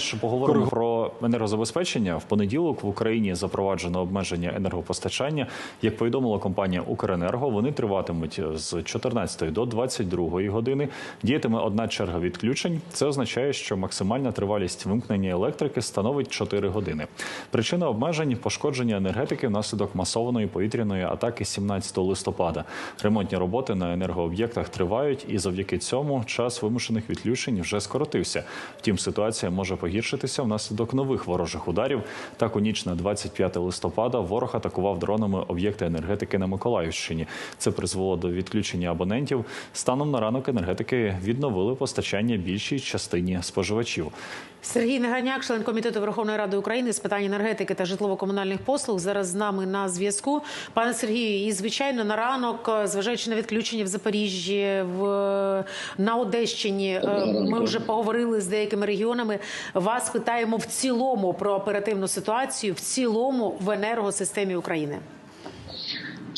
Що поговоримо про енергозабезпечення в понеділок в Україні запроваджено обмеження енергопостачання. Як повідомила компанія Укренерго, вони триватимуть з 14 до 22 години. Діятиме одна черга відключень. Це означає, що максимальна тривалість вимкнення електрики становить 4 години. Причина обмежень пошкодження енергетики внаслідок масованої повітряної атаки 17 листопада. Ремонтні роботи на енергооб'єктах тривають, і завдяки цьому час вимушених відключень вже скоротився. Втім, ситуація може погіршитися внаслідок нових ворожих ударів. Так, у ніч на 25 листопада ворог атакував дронами об'єкти енергетики на Миколаївщині. Це призвело до відключення абонентів. Станом на ранок енергетики відновили постачання більшій частині споживачів. Сергій Неганяк, член комітету Верховної Ради України з питань енергетики та житлово-комунальних послуг, зараз з нами на зв'язку. Пане Сергію, і звичайно на ранок, зважаючи на відключення в Запоріжжі, в на Одещині, е, ми вже поговорили з деякими регіонами. Вас питаємо в цілому про оперативну ситуацію, в цілому в енергосистемі України.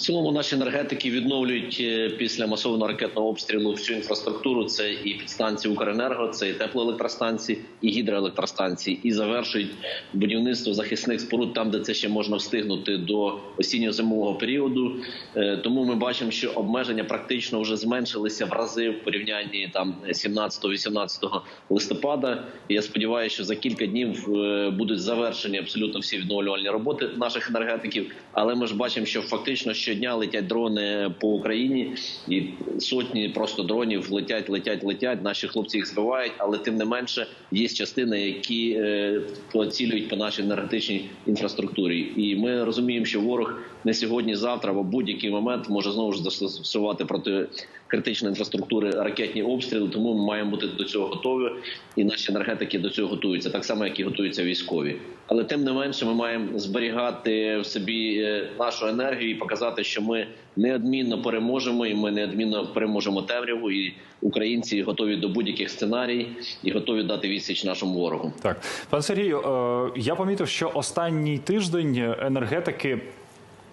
Цілому наші енергетики відновлюють е, після масованого ракетного обстрілу всю інфраструктуру. Це і підстанції Укренерго, це і теплоелектростанції, і гідроелектростанції, і завершують будівництво захисних споруд там, де це ще можна встигнути до осінньо-зимового періоду. Е, Тому ми бачимо, що обмеження практично вже зменшилися в рази в порівнянні там 17-18 листопада. Я сподіваюся, що за кілька днів е, будуть завершені абсолютно всі відновлювальні роботи наших енергетиків. Але ми ж бачимо, що фактично щодня летять дрони по Україні, і сотні просто дронів летять, летять, летять. Наші хлопці їх збивають, але тим не менше є частини, які е, поцілюють по нашій енергетичній інфраструктурі. І ми розуміємо, що ворог не сьогодні, завтра або будь-який момент може знову ж застосувати проти критичної інфраструктури ракетні обстріли. Тому ми маємо бути до цього готові, і наші енергетики до цього готуються, так само як і готуються військові. Але тим не менше, ми маємо зберігати в собі е, нашу енергію і показати, що ми неодмінно переможемо, і ми неодмінно переможемо темряву. І українці готові до будь-яких сценарій і готові дати відсіч нашому ворогу. Так, пане Сергію, е, я помітив, що останній тиждень енергетики.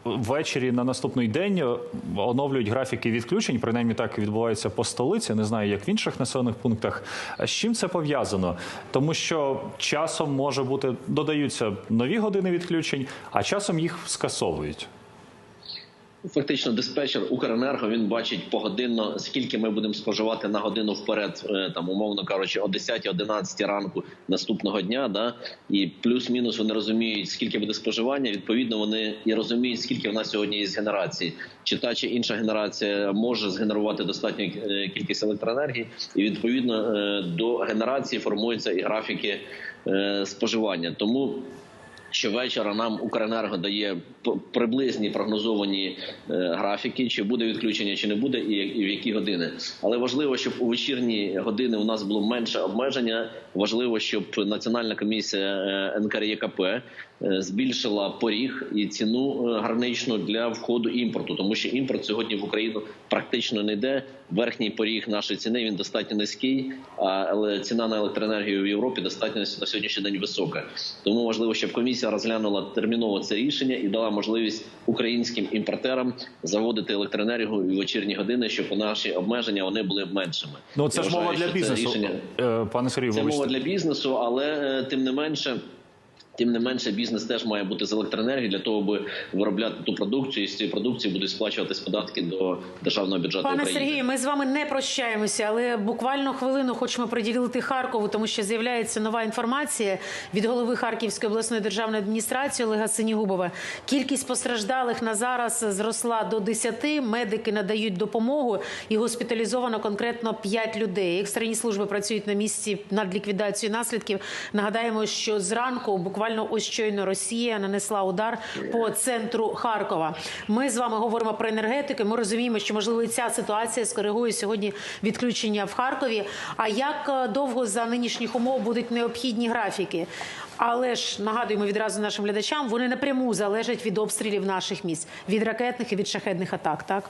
Ввечері на наступний день е, оновлюють графіки відключень. Принаймні так відбувається по столиці. Не знаю, як в інших населених пунктах. З чим це пов'язано? Тому що часом може бути додаються нові години відключень, а часом їх скасовують. Фактично, диспетчер Укренерго він бачить погодинно, скільки ми будемо споживати на годину вперед, е, там умовно кажучи, о 10-11 ранку наступного дня. Да і плюс-мінус вони розуміють, скільки буде споживання. Відповідно, вони і розуміють, скільки в нас сьогодні є з генерації. Чи та чи інша генерація може згенерувати достатню е, кількість електроенергії, і відповідно е, до генерації формуються і графіки споживання. Тому Щовечора нам Укренерго дає приблизні прогнозовані е, графіки, чи буде відключення, чи не буде, і в які години. Але важливо, щоб у вечірні години у нас було менше обмеження. Важливо, щоб Національна комісія е, НКРЄКП е, збільшила поріг і ціну граничну для входу імпорту, тому що імпорт сьогодні в Україну практично не йде. Верхній поріг нашої ціни він достатньо низький, але ціна на електроенергію в Європі достатньо на сьогоднішній день висока. Тому важливо, щоб комісія розглянула терміново це рішення і дала можливість українським імпортерам заводити електроенергію в вечірні години, щоб наші обмеження вони були меншими. Ну це Я ж мова для бізнесу, рішення- Е, пане Сергію. Це вибачте. мова для бізнесу, але е, тим не менше. Тим не менше, бізнес теж має бути з електроенергії для того, аби виробляти ту продукцію, і з цієї продукції будуть сплачуватись податки до державного бюджету Пане України. Сергію, ми з вами не прощаємося, але буквально хвилину хочемо приділити Харкову, тому що з'являється нова інформація від голови Харківської обласної державної адміністрації Олега Синігубова. Кількість постраждалих на зараз зросла до 10, Медики надають допомогу і госпіталізовано конкретно 5 людей. Екстрені служби працюють на місці над ліквідацією наслідків. Нагадаємо, що зранку буквально ось щойно Росія нанесла удар по центру Харкова. Ми з вами говоримо про енергетику. Ми розуміємо, що можливо ця ситуація скоригує сьогодні відключення в Харкові. А як е, довго за нинішніх умов будуть необхідні графіки? Але ж нагадуємо відразу нашим глядачам, вони напряму залежать від обстрілів наших міст, від ракетних і від шахедних атак. Так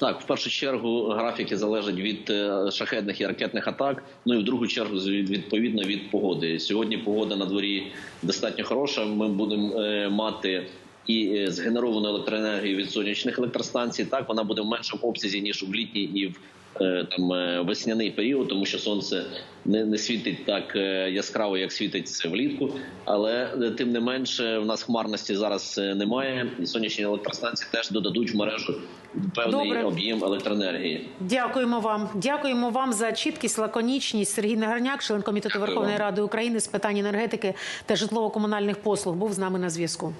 Так, в першу чергу графіки залежать від шахетних шахедних і ракетних атак. Ну і в другу чергу відповідно від погоди. Сьогодні погода на дворі достатньо хороша. Ми будемо е, мати. І е, згенеровану електроенергію від сонячних електростанцій так вона буде в меншому обсязі ніж в літні і в е, там е, весняний період, тому що сонце не, не світить так е, яскраво, як світить це влітку. Але е, тим не менше, в нас хмарності зараз е, немає, і сонячні електростанції теж додадуть в мережу певний Добре. об'єм електроенергії. Дякуємо вам. Дякуємо вам за чіткість, лаконічність. Сергій Нагарняк, член комітету Дякую Верховної вам. Ради України з питань енергетики та житлово-комунальних послуг, був з нами на зв'язку.